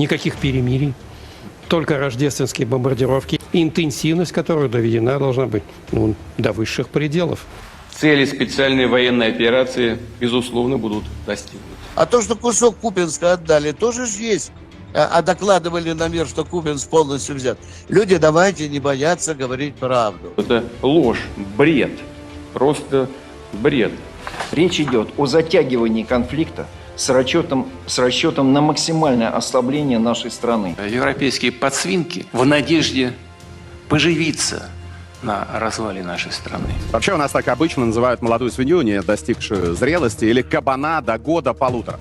Никаких перемирий, только рождественские бомбардировки. Интенсивность, которая доведена должна быть ну, до высших пределов. Цели специальной военной операции, безусловно, будут достигнуты. А то, что кусок Купинска отдали, тоже же есть. А а докладывали на мир, что Купинск полностью взят. Люди, давайте не бояться говорить правду. Это ложь, бред, просто бред. Речь идет о затягивании конфликта с расчетом, с расчетом на максимальное ослабление нашей страны. европейские подсвинки в надежде поживиться на развале нашей страны. Вообще у нас так обычно называют молодую свинью, не достигшую зрелости, или кабана до года-полутора.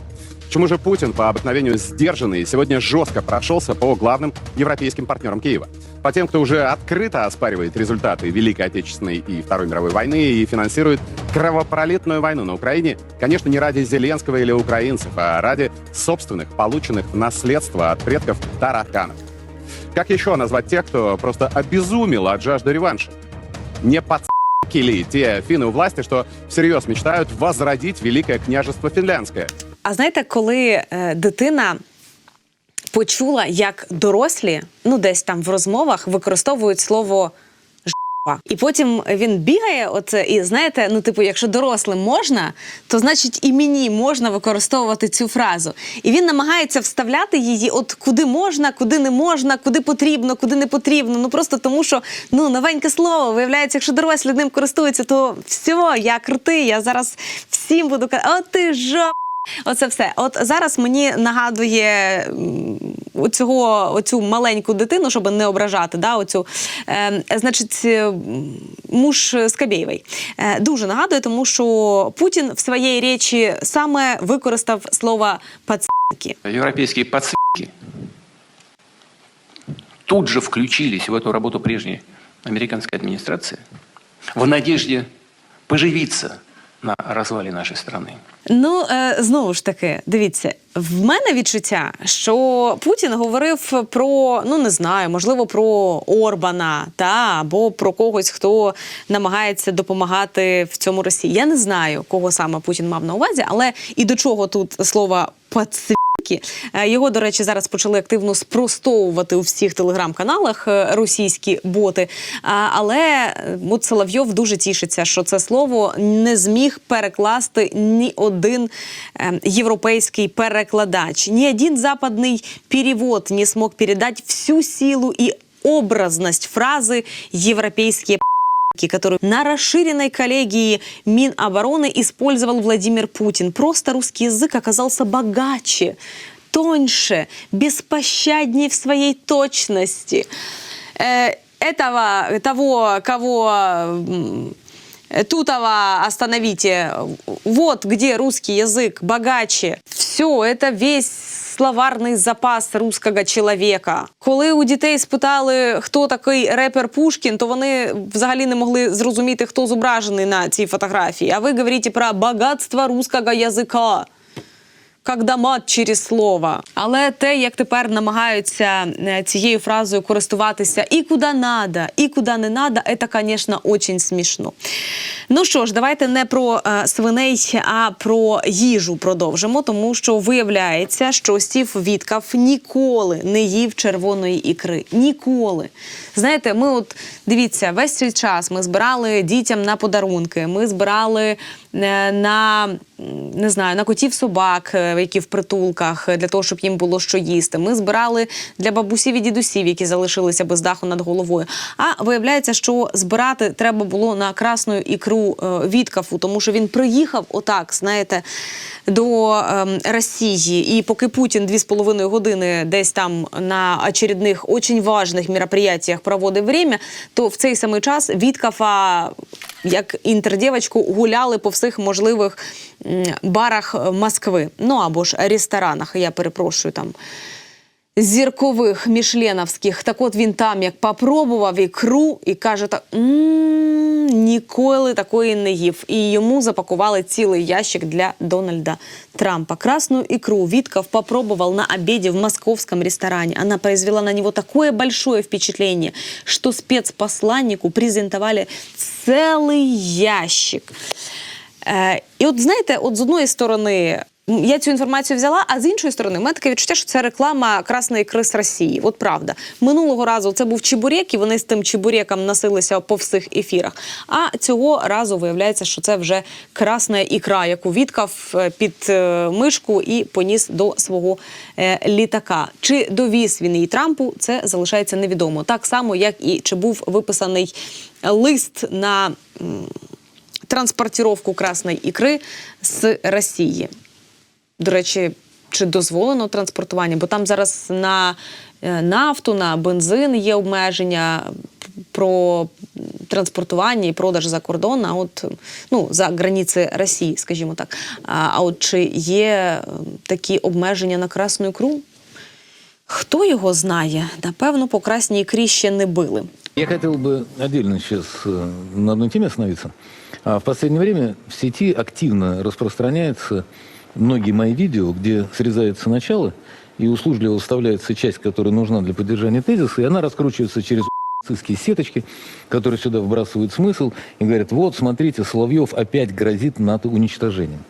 Почему же Путин по обыкновению сдержанный сегодня жестко прошелся по главным европейским партнерам Киева? По тем, кто уже открыто оспаривает результаты Великой Отечественной и Второй мировой войны и финансирует кровопролитную войну на Украине, конечно, не ради Зеленского или украинцев, а ради собственных, полученных в наследство от предков тараканов. Как еще назвать тех, кто просто обезумел от жажды реванша? Не подс***ки ли те финны у власти, что всерьез мечтают возродить Великое княжество Финляндское? А знаєте, коли е, дитина почула, як дорослі, ну десь там в розмовах використовують слово «жопа». І потім він бігає, от і знаєте, ну типу, якщо дорослим можна, то значить і мені можна використовувати цю фразу. І він намагається вставляти її, от куди можна, куди не можна, куди потрібно, куди не потрібно. Ну просто тому, що ну новеньке слово, виявляється, якщо дорослі ним користуються, то все, я крутий, я зараз всім буду казати, о ти жопа. Оце все. От зараз мені нагадує оцього, оцю маленьку дитину, щоб не ображати. Да, оцю, е, значить, муж Скабєєвий. Е, дуже нагадує, тому що Путін в своїй речі саме використав слово «пацанки». Европейские подсвинки тут же включились в эту работу прежней американской администрации в надежде поживиться на розвалі нашої страны. Ну е, знову ж таки, дивіться, в мене відчуття, що Путін говорив про ну не знаю, можливо, про Орбана та або про когось, хто намагається допомагати в цьому Росії. Я не знаю, кого саме Путін мав на увазі, але і до чого тут слово «пацвінки». Е, Його, до речі, зараз почали активно спростовувати у всіх телеграм-каналах е, російські боти. Але е, от Соловйов дуже тішиться, що це слово не зміг перекласти ні один європейський перекладач, ні один западний перевод не смог передати всю силу і образность фрази «європейські которую на расширенной коллегии Минобороны использовал Владимир Путин. Просто русский язык оказался богаче, тоньше, беспощаднее в своей точности. Э, этого, того, кого Тутова остановите. Вот где русский язык богаче. Все, это весь словарний запас русского чоловіка. Коли у дітей спитали, хто такий репер Пушкін, то вони взагалі не могли зрозуміти, хто зображений на цій фотографії. А ви говорите про багатство русского язика. Когда мат через слово. Але те, як тепер намагаються е, цією фразою користуватися і куди надо, і куди не надо, це, звісно, дуже смішно. Ну що ж, давайте не про е, свиней, а про їжу продовжимо, тому що виявляється, що Стів Віткав ніколи не їв червоної ікри. Ніколи. Знаєте, ми от дивіться, весь цей час ми збирали дітям на подарунки, ми збирали е, на не знаю, на котів собак, е, які в притулках, е, для того, щоб їм було що їсти. Ми збирали для бабусів і дідусів, які залишилися без даху над головою. А виявляється, що збирати треба було на красну ікру Віткафу, тому що він приїхав отак, знаєте, до ем, Росії. І поки Путін дві з половиною години десь там на очередних очень важних мероприятиях проводив время, то в цей самий час Віткафа як інтердівочку гуляли по всіх можливих барах е, Москви. Ну або ж ресторанах, я перепрошую там. Зіркових мішленовських, так от він там як попробував ікру і каже, так «М, ніколи такої не їв. І йому запакували цілий ящик для Дональда Трампа. Красную икру Витков попробовал на обеде в московском ресторане. Она произвела на него такое большое впечатление, что спецпосланнику презентовали целый ящик. Е, і от знаєте, от з одної сторони я цю інформацію взяла, а з іншої сторони, в мене таке відчуття, що це реклама красної ікри з Росії. От правда. Минулого разу це був чебурек, і вони з тим чебуреком носилися по всіх ефірах. А цього разу виявляється, що це вже красна ікра, яку відкав е, під е, мишку і поніс до свого е, літака. Чи довіз він її Трампу, це залишається невідомо. Так само, як і чи був виписаний лист на. транспортировку красної ікри з Росії. До речі, чи дозволено транспортування? Бо там зараз на е, нафту, на бензин є обмеження про транспортування і продаж за кордон, а от ну за границі Росії, скажімо так. А, от чи є е, такі обмеження на красну ікру? Хто його знає? Напевно, по красній ікрі ще не били. Я хотел бы отдельно сейчас э, на одной теме остановиться. В последнее время в сети активно распространяются многие мои видео, где срезается начало и услужливо вставляется часть, которая нужна для поддержания тезиса, и она раскручивается через нацистские сеточки, которые сюда вбрасывают смысл и говорят, вот, смотрите, Соловьев опять грозит НАТО уничтожением.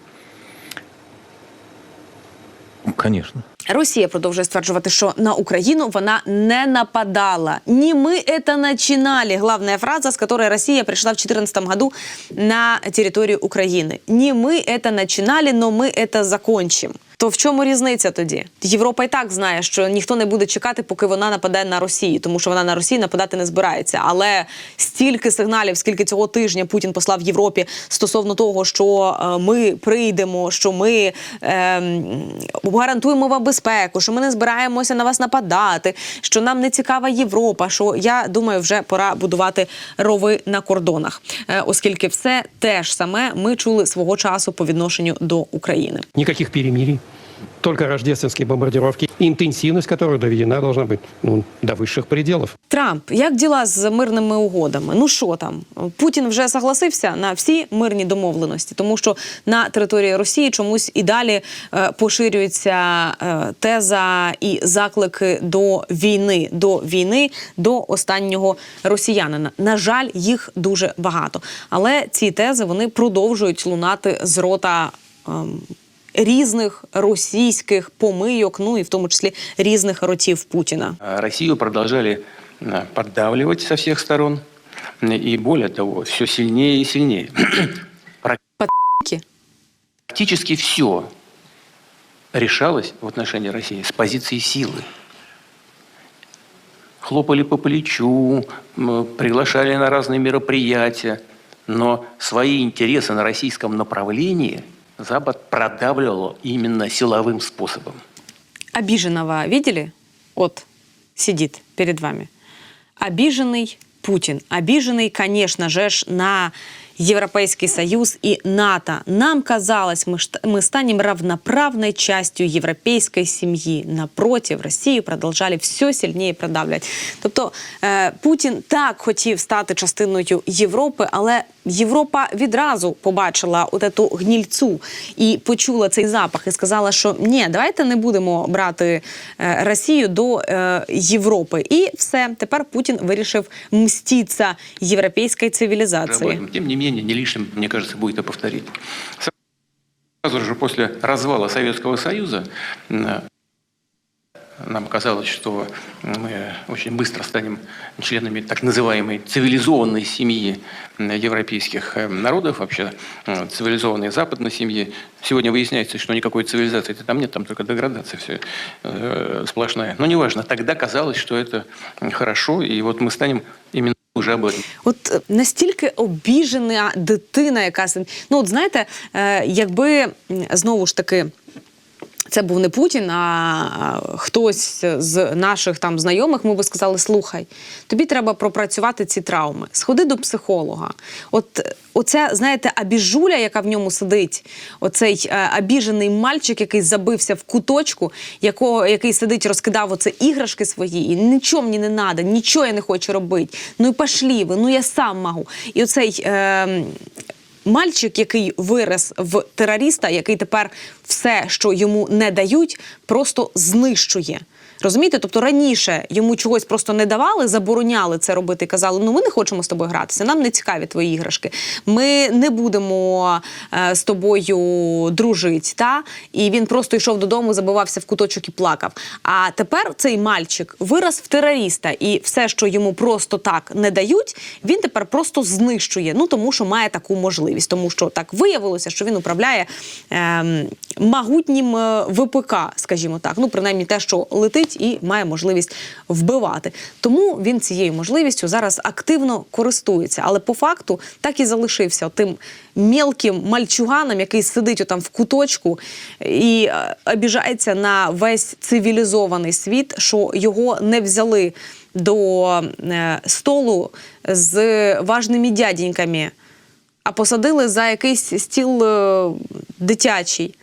Конечно. Росія продовжує стверджувати, що на Україну вона не нападала. Не ми это начинали. Главная фраза, з якої Росія прийшла в 2014 году на територію України. Не ми это начинали, но ми это закончим. То в чому різниця тоді? Європа і так знає, що ніхто не буде чекати, поки вона нападе на Росію, тому що вона на Росію нападати не збирається. Але стільки сигналів, скільки цього тижня Путін послав Європі стосовно того, що е, ми прийдемо, що ми е, гарантуємо вам безпеку, що ми не збираємося на вас нападати, що нам не цікава Європа. Що я думаю, вже пора будувати рови на кордонах, Е, оскільки все те ж саме ми чули свого часу по відношенню до України. Никаких перемирий Только рождественские бомбардировки, интенсивность которых доведена должна быть ну, до высших пределов. Трамп, як діла з мирними угодами? Ну що там? Путін вже согласився на всі мирні домовленості, тому що на території Росії чомусь і далі е, поширюється е, теза і заклики до війни, до війни, до останнього росіянина. На жаль, їх дуже багато. Але ці тези вони продовжують лунати з рота. ем, Різних російських помийок, ну і в тому числі різних ротів Путіна. А Россию продолжали э, поддавливать со всех сторон. И более того, все сильнее и сильнее. Ки. Практически все решалось в отношении России с позиции силы. Хлопали по плечу, м, приглашали на разные мероприятия, но свои интересы на российском направлении Запад продавливал именно силовым способом. Обиженного видели? Вот сидит перед вами. Обиженный Путин. Обиженный, конечно же, ж, на Европейский Союз и НАТО. Нам казалось, мы, шт- мы станем равноправной частью европейской семьи. Напротив, Росію продовжали все сильніше продавлять. Тобто е, Путін так хотів стати частиною Європи, але Європа відразу побачила от цю гнільцю і почула цей запах, і сказала, що ні, давайте не будемо брати е, Росію до е, Європи. І все, тепер Путін вирішив мститися європейській цивілізації. Тем не менее, не лишним, мне кажется, будет это повторить. Сразу же после развала Советского Союза нам казалось, что мы очень быстро станем членами так называемой цивилизованной семьи европейских э, народов, вообще э, цивилизованной западной семьи. Сегодня выясняется, что никакой цивилизации там нет, там только деградация все э, сплошная. Но неважно, тогда казалось, что это хорошо, и вот мы станем именно уже об. От е, настільки обіжена дитина, якась ну от знаєте, е, якби знову ж таки. Це був не Путін, а хтось з наших там знайомих. Ми би сказали: слухай, тобі треба пропрацювати ці травми. Сходи до психолога. От оця, знаєте, абіжуля, яка в ньому сидить, оцей е, обіжений мальчик, який забився в куточку, якого який сидить, розкидав оце іграшки свої, і нічого мені не треба, нічого я не хочу робити. Ну і пошлі ви, ну я сам можу. І оцей. Е, Мальчик, який вирос в терориста, який тепер все, що йому не дають, просто знищує. Розумієте? Тобто раніше йому чогось просто не давали, забороняли це робити казали: ну ми не хочемо з тобою гратися, нам не цікаві твої іграшки. Ми не будемо е, з тобою дружити. Та? І він просто йшов додому, забивався в куточок і плакав. А тепер цей мальчик вираз в терориста, і все, що йому просто так не дають, він тепер просто знищує. Ну тому що має таку можливість, тому що так виявилося, що він управляє ем, могутнім е, ВПК, скажімо так. Ну, принаймні те, що летить і має можливість вбивати. Тому він цією можливістю зараз активно користується. Але по факту так і залишився тим мелким мальчуганом, який сидить отам в куточку і е, обіжається на весь цивілізований світ, що його не взяли до е, столу з важними дяденьками, а посадили за якийсь стіл е, дитячий.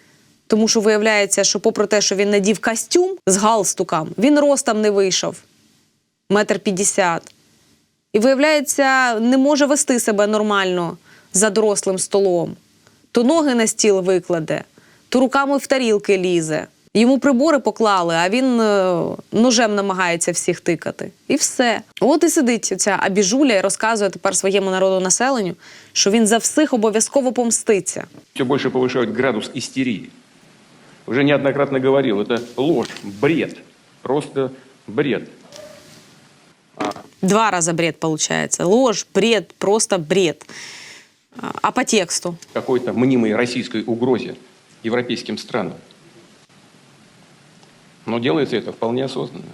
Тому що виявляється, що попри те, що він надів костюм з галстуком, він ростом не вийшов метр п'ятдесят. І виявляється, не може вести себе нормально за дорослим столом. То ноги на стіл викладе, то руками в тарілки лізе. Йому прибори поклали, а він е, ножем намагається всіх тикати. І все. От і сидить ця абіжуля і розказує тепер своєму народу населенню, що він за всіх обов'язково помститься. Все больше повышают градус истерии. Уже неоднократно говорил, это ложь, бред, просто бред. Два раза бред получается. Ложь, бред, просто бред. А- по тексту? какой-то мнимой российской угрозе европейским странам. Но делается это вполне осознанно.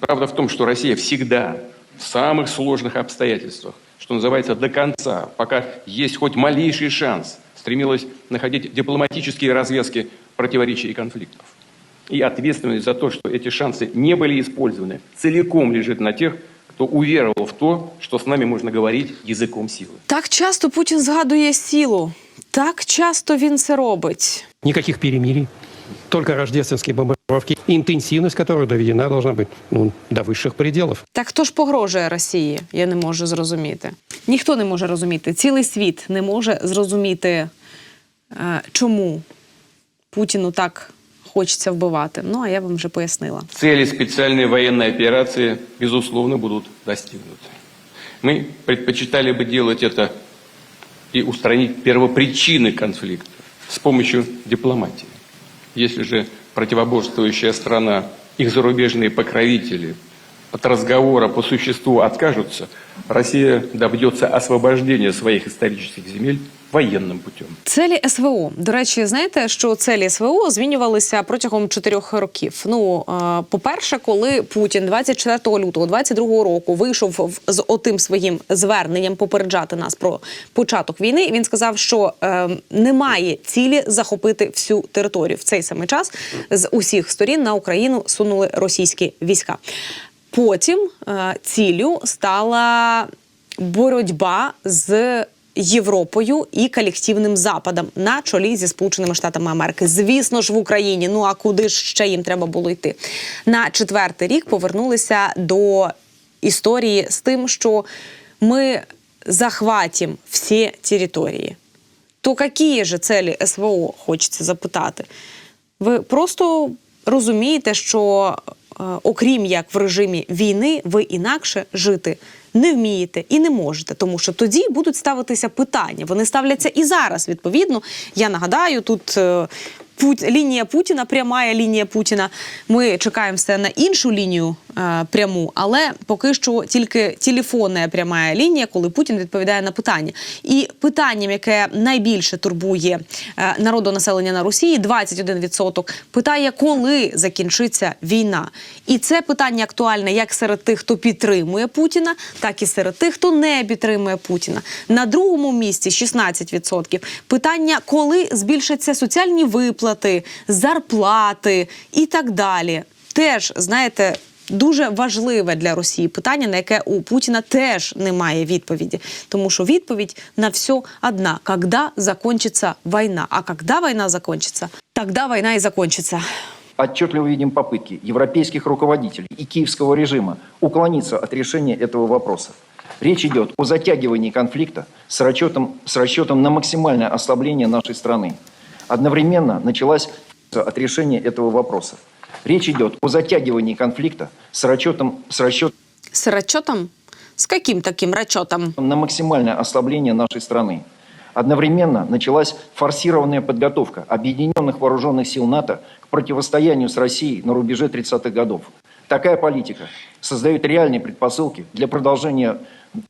Правда в том, что Россия всегда в самых сложных обстоятельствах, что называется, до конца, пока есть хоть малейший шанс, стремилась находить дипломатические развязки противоречий и конфликтов. И ответственность за то, что эти шансы не были использованы, целиком лежит на тех, кто уверовал в то, что с нами можно говорить языком силы. Так часто Путін згадує сілу. Так часто він це робить. Никаких перемирий. Только рождественские бомбардировки, интенсивность которых доведена должна быть ну, до высших пределов. Так хто ж погрожує Росії? Я не можу зрозуміти. Ніхто не може розуміти. Цілий світ не може зрозуміти, е, чому Путіну так хочеться вбивати. Ну а я вам вже пояснила. Цели специальной военной операции, безусловно, будут достигнуты. Мы предпочитали бы делать это и устранить первопричины конфликта с помощью дипломатии. Если же противоборствующая страна, их зарубежные покровители от разговора по существу откажутся, Россия добьется освобождения своих исторических земель военным путем. Целі СВО. До речі, знаєте, що целі СВО змінювалися протягом чотирьох років. Ну, е, по-перше, коли Путін 24 лютого 22 року вийшов з отим своїм зверненням попереджати нас про початок війни, він сказав, що е, немає цілі захопити всю територію. В цей самий час з усіх сторін на Україну сунули російські війська. Потім е, ціллю стала боротьба з Європою і колективним западом на чолі зі Сполученими Штатами Америки. Звісно ж, в Україні. Ну а куди ж ще їм треба було йти? На четвертий рік повернулися до історії з тим, що ми захватимо всі території. То які же цілі СВО хочеться запитати? Ви просто розумієте, що е, окрім як в режимі війни, ви інакше жити не вмієте і не можете, тому що тоді будуть ставитися питання. Вони ставляться і зараз. Відповідно, я нагадаю, тут. е, Пут... Лінія Путіна, пряма лінія Путіна. Ми чекаємося на іншу лінію пряму, але поки що тільки телефонна пряма лінія, коли Путін відповідає на питання. І питанням, яке найбільше турбує е, народонаселення на Росії, 21%, питає, коли закінчиться війна. І це питання актуальне як серед тих, хто підтримує Путіна, так і серед тих, хто не підтримує Путіна. На другому місці 16%. Питання, коли збільшаться соціальні виплати, зарплати і так далі. Теж знаєте. Дуже важливе для Росії питання, на яке у Путіна теж немає відповіді, тому що відповідь на все одна: когда закончится війна. А когда війна закончится, тогда війна і закончится. Отчетливо видим попытки европейских руководителей и киевского режима уклониться от решения этого вопроса. Речь идет о затягивании конфликта с расчетом, с расчетом на максимальное ослабление нашей страны. Одновременно началась от решения этого вопроса. Речь идет о затягивании конфликта с расчетом, с расчетом З рачотом? З яким таким рачотом? на максимальное ослабление нашей страны. Одновременно началась форсированная подготовка объединенных вооруженных сил НАТО к противостоянию с Россией на рубеже 30-х годов. Такая политика создает реальные предпосылки для продолжения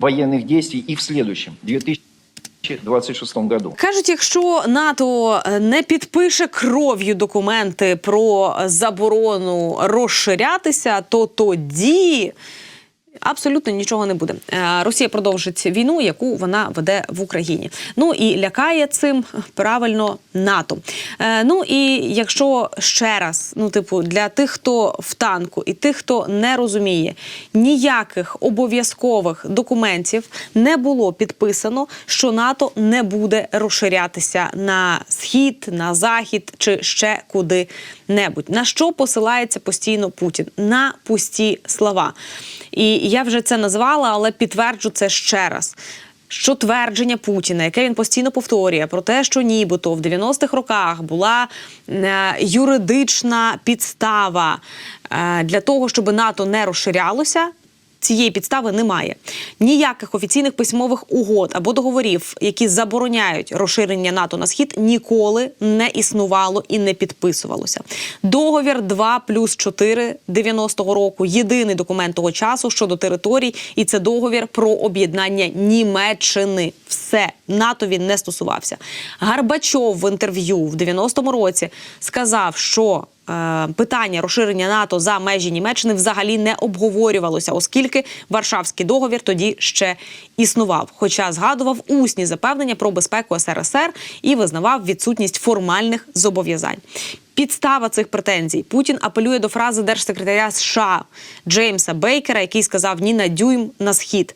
военных действий и в следующем, 2026 году. Кажуть, якщо НАТО не підпише кров'ю документи про заборону розширятися, то тоді. Абсолютно нічого не буде. Е, Росія продовжить війну, яку вона веде в Україні. Ну і лякає цим правильно НАТО. Е, Ну і якщо ще раз, ну типу, для тих, хто в танку, і тих, хто не розуміє, ніяких обов'язкових документів не було підписано, що НАТО не буде розширятися на схід, на захід чи ще куди-небудь. На що посилається постійно Путін? На пусті слова. І я вже це назвала, але підтверджу це ще раз. Що твердження Путіна, яке він постійно повторює, про те, що нібито в 90-х роках була е, юридична підстава е, для того, щоб НАТО не розширялося. Цієї підстави немає ніяких офіційних письмових угод або договорів, які забороняють розширення НАТО на схід, ніколи не існувало і не підписувалося. Договір 2 плюс 4 90-го року. Єдиний документ того часу щодо територій, і це договір про об'єднання Німеччини. Все НАТО він не стосувався. Гарбачов в інтерв'ю в 90-му році сказав, що питання розширення НАТО за межі Німеччини взагалі не обговорювалося, оскільки Варшавський договір тоді ще існував. Хоча згадував усні запевнення про безпеку СРСР і визнавав відсутність формальних зобов'язань. Підстава цих претензій Путін апелює до фрази держсекретаря США Джеймса Бейкера, який сказав ні на дюйм на схід.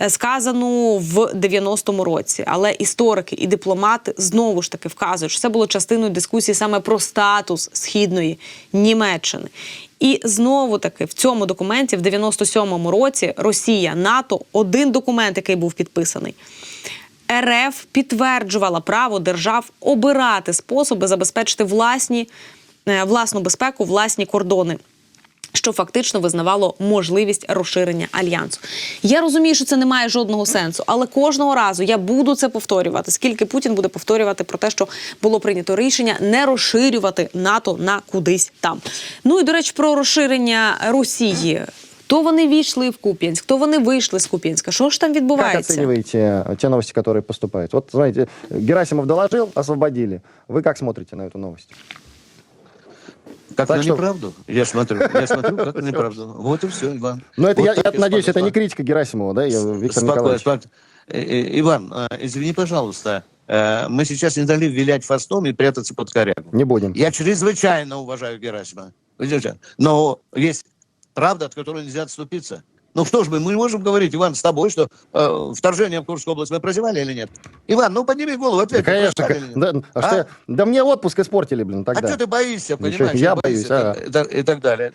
Е, Сказану в 90-му році, але історики і дипломати знову ж таки вказують, що це було частиною дискусії саме про статус східної Німеччини. І знову таки в цьому документі, в 97-му році, Росія, НАТО, один документ, який був підписаний. РФ підтверджувала право держав обирати способи забезпечити власні, е, власну безпеку, власні кордони Що фактично визнавало можливість розширення альянсу. Я розумію, що це не має жодного сенсу, але кожного разу я буду це повторювати. Скільки Путін буде повторювати про те, що було прийнято рішення не розширювати НАТО на кудись там. Ну і до речі, про розширення Росії. То вони війшли в Куп'янськ, то вони вийшли з Куп'янська. Що ж там Как відбувається? оцениваете э, те новости, которые поступают? Вот, знаете, Герасимов доложил, освободили. Вы как смотрите на эту новость? Как Так на что- неправду? Я смотрю, я смотрю, как на неправду. Вот и все, Иван. Ну, это, Вот я, я и надеюсь, это не критика Герасимова, да, я, Виктор Спокойно, Николаевич? спокойно. Э, э, Иван, э, извини, пожалуйста, мы сейчас не дали вилять фастом и прятаться под корягу. Не будем. Я чрезвычайно уважаю Герасима. Но есть правда, от которой нельзя отступиться. Ну что ж мы, мы не можем говорить, Иван, с тобой, что э, вторжение в Курскую область мы прозевали или нет? Иван, ну подними голову, Да, ответь. конечно. прозевали или нет? Да, а что А? я- да мне отпуск испортили, блин, А тогда. что ты боишься, Ничего, понимаешь? я боишься боюсь, ага. и, так- и так далее.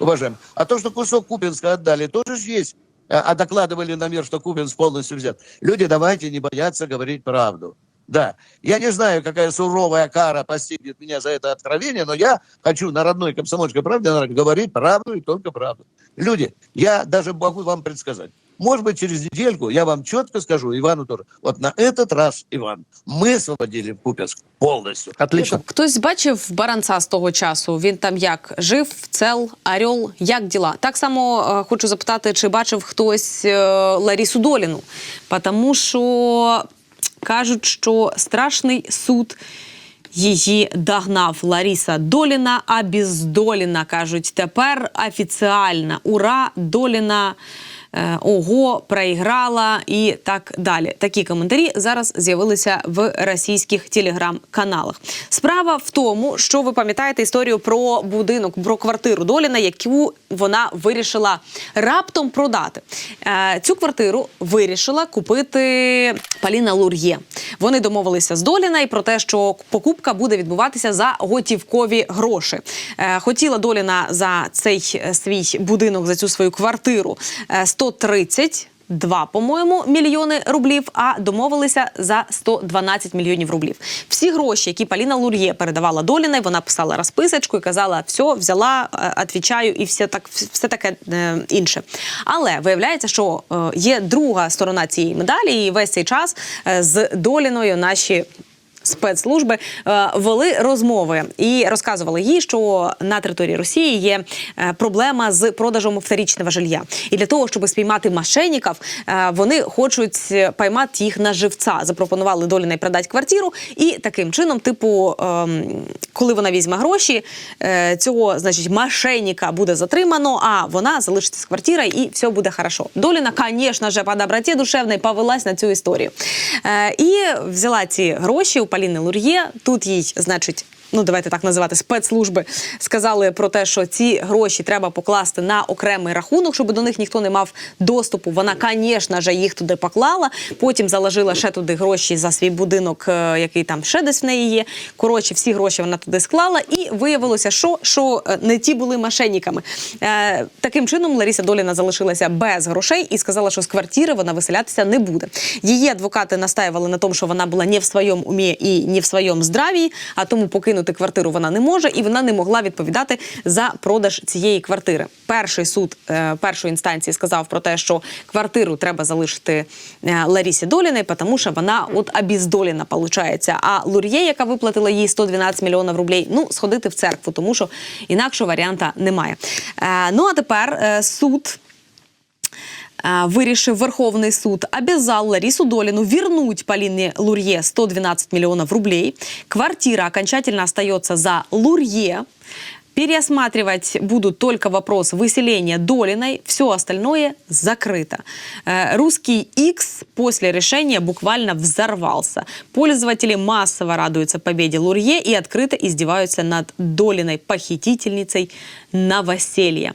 Уважаем. А то, что кусок Купинска отдали, тоже ж есть. А а докладывали на мир, что Купинск полностью взят. Люди, давайте не бояться говорить правду. Да, я не знаю, какая суровая кара постигнет меня за это откровение, но я хочу на родной комсомольской правде говорить правду и только правду. Люди, я даже могу вам предсказать. Может быть, через недельку я вам четко скажу, Ивану тоже. Вот на этот раз, Иван, мы освободили Купинск полностью. Отлично. Это Хтось бачив баранца з того часу? Він там як жив, цел, орел, як діла? Так само е, хочу запитати, чи бачив хтось е, Ларісу Доліну, тому що кажуть, що страшний суд. Її догнав Ларіса Доліна, а бездоліна кажуть тепер офіціальна. Ура, Доліна. Е, ого, проіграла і так далі. Такі коментарі зараз з'явилися в російських телеграм-каналах. Справа в тому, що ви пам'ятаєте історію про будинок, про квартиру Доліна, яку вона вирішила раптом продати. Е, цю квартиру вирішила купити Паліна Лур'є. Вони домовилися з Доліна і про те, що покупка буде відбуватися за готівкові гроші. Е, хотіла Доліна за цей свій будинок, за цю свою квартиру. 100 132, по-моєму, мільйони рублів. А домовилися за 112 мільйонів рублів. Всі гроші, які Паліна Лур'є передавала Доліне, вона писала розписочку і казала, все, взяла, е, відповідаю і все так, все таке е, інше. Але виявляється, що е, є друга сторона цієї медалі, і весь цей час е, з Доліною наші спецслужби е, вели розмови і розказували їй, що на території Росії є е, проблема з продажем вторичного жилья. І для того, щоб спіймати мошенників, е, вони хочуть поймати їх на живця. Запропонували Долінай продати квартиру, і таким чином, типу, ем, коли вона візьме гроші, цього значить мошенника буде затримано, а вона залишиться з квартирою і все буде хорошо. Доліна, звісно ж, по доброті душевної повелась на цю історію. І взяла ці гроші у Поліни Лур'є. Тут їй, значить. Ну, давайте так називати спецслужби сказали про те, що ці гроші треба покласти на окремий рахунок, щоб до них ніхто не мав доступу. Вона, звісно ж, їх туди поклала. Потім заложила ще туди гроші за свій будинок, е, який там ще десь в неї є. Коротше, всі гроші вона туди склала, і виявилося, що, що е, не ті були мошенниками. Е, таким чином Лариса Доліна залишилася без грошей і сказала, що з квартири вона виселятися не буде. Її адвокати настаивали на тому, що вона була не в своєму умі і не в своєму здравії, а тому покинути квартиру вона не може, і вона не могла відповідати за продаж цієї квартири. Перший суд е, першої інстанції сказав про те, що квартиру треба залишити е, Ларісі Доліної, тому що вона от обіздоліна, виходить. А Лур'є, яка виплатила їй 112 мільйонів рублей, ну сходити в церкву, тому що інакшого варіанта немає. Е, ну а тепер суд. Вирішив Верховний суд, обязал Ларису Долину вернуть Полине Лурье 112 миллионов рублей. Квартира окончательно остается за Лурье. Переосматривать будут только вопрос выселения Долиной, все остальное закрыто. Э, Русский X после решения буквально взорвался. Пользователи массово радуются победе Лурье и открыто издеваются над Долиной похитительницей новоселья.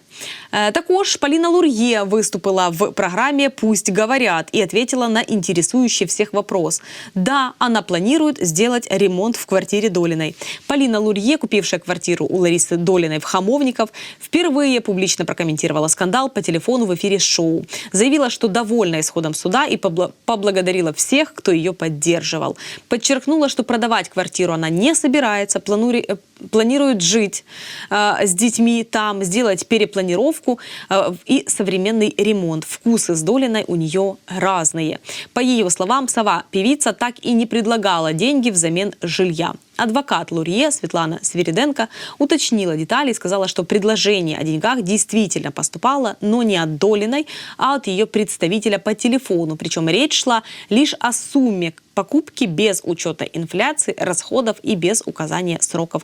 Э, Також Полина Лурье выступила в программе «Пусть говорят» и ответила на интересующий всех вопрос. Да, она планирует сделать ремонт в квартире Долиной. Полина Лурье, купившая квартиру у Ларисы Долиной в Хамовников, впервые публично прокомментировала скандал по телефону в эфире шоу. Заявила, что довольна исходом суда и побла- поблагодарила всех, кто ее поддерживал. Подчеркнула, что продавать квартиру она не собирается, планури- планирует жить э, с детьми там, сделать перепланировку э, и современный ремонт. Вкусы с Долиной у нее разные. По ее словам, сова певица так и не предлагала деньги взамен жилья. Адвокат Лурье Светлана Свириденко уточнила детали и сказала, что предложение о деньгах действительно поступало, но не от Долиной, а от ее представителя по телефону. Причем речь шла лишь о сумме покупки без учета инфляции, расходов и без указания сроков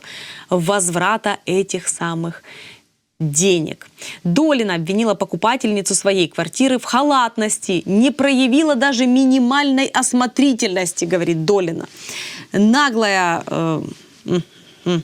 возврата этих самых денег. Долина обвинила покупательницу своей квартиры в халатности, не проявила даже минимальной осмотрительности, говорит Долина. Наглая э, м, м,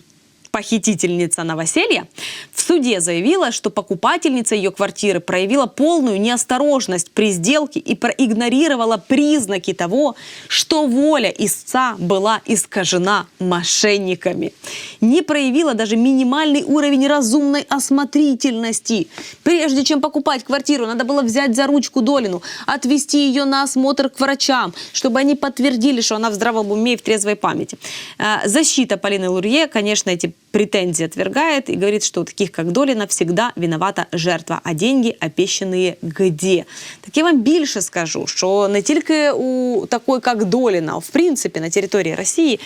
похитительница новоселья в суде заявила, что покупательница ее квартиры проявила полную неосторожность при сделке и проигнорировала признаки того, что воля истца была искажена мошенниками. Не проявила даже минимальный уровень разумной осмотрительности. Прежде чем покупать квартиру, надо было взять за ручку Долину, отвести ее на осмотр к врачам, чтобы они подтвердили, что она в здравом уме и в трезвой памяти. Э, Защита Полины Лурье, конечно, эти претензии отвергает и говорит, что у таких, как Долина, всегда виновата жертва, а деньги обещанные где? Так я вам більше скажу, що не тільки у такої, як Доліна, а в принципі на території Росії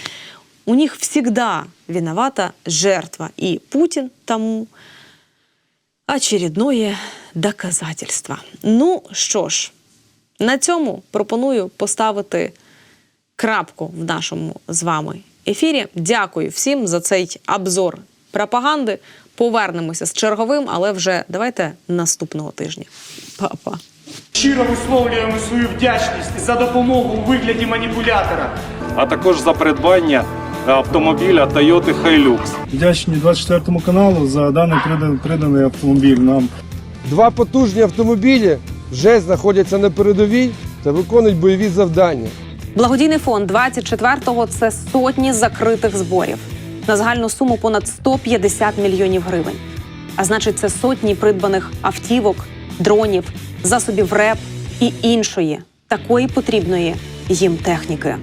у них всегда виновата жертва. І Путін тому очередное доказательство. Ну що ж, на цьому пропоную поставити крапку в нашому з вами ефірі. Дякую всім за цей обзор пропаганди. Повернемося з черговим, але вже давайте наступного тижня. Па-па. Щиро висловлюємо свою вдячність за допомогу у вигляді маніпулятора. а також за придбання автомобіля Toyota Hilux. Вдячні 24 каналу за даний прида- приданий автомобіль нам. Два потужні автомобілі вже знаходяться на передовій та виконують бойові завдання. Благодійний фонд 24-го – це сотні закритих зборів на загальну суму понад 150 мільйонів гривень. А значить, це сотні придбаних автівок, дронів, засобів РЕП і іншої такої потрібної їм техніки.